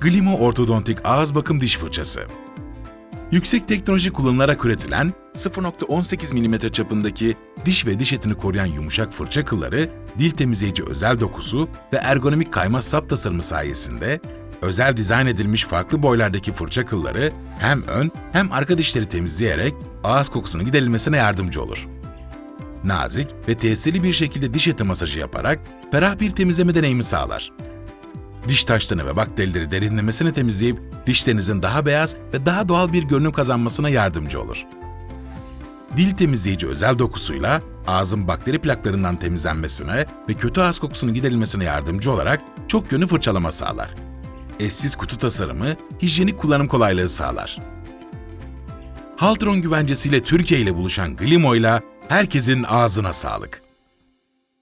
Glimo Ortodontik Ağız Bakım Diş Fırçası. Yüksek teknoloji kullanılarak üretilen 0.18 mm çapındaki diş ve diş etini koruyan yumuşak fırça kılları, dil temizleyici özel dokusu ve ergonomik kayma sap tasarımı sayesinde özel dizayn edilmiş farklı boylardaki fırça kılları hem ön hem arka dişleri temizleyerek ağız kokusunun giderilmesine yardımcı olur. Nazik ve tesirli bir şekilde diş eti masajı yaparak ferah bir temizleme deneyimi sağlar diş taşlarını ve bakterileri derinlemesine temizleyip dişlerinizin daha beyaz ve daha doğal bir görünüm kazanmasına yardımcı olur. Dil temizleyici özel dokusuyla ağzın bakteri plaklarından temizlenmesine ve kötü ağız kokusunun giderilmesine yardımcı olarak çok yönlü fırçalama sağlar. Eşsiz kutu tasarımı hijyenik kullanım kolaylığı sağlar. Haltron güvencesiyle Türkiye ile buluşan Glimo ile herkesin ağzına sağlık.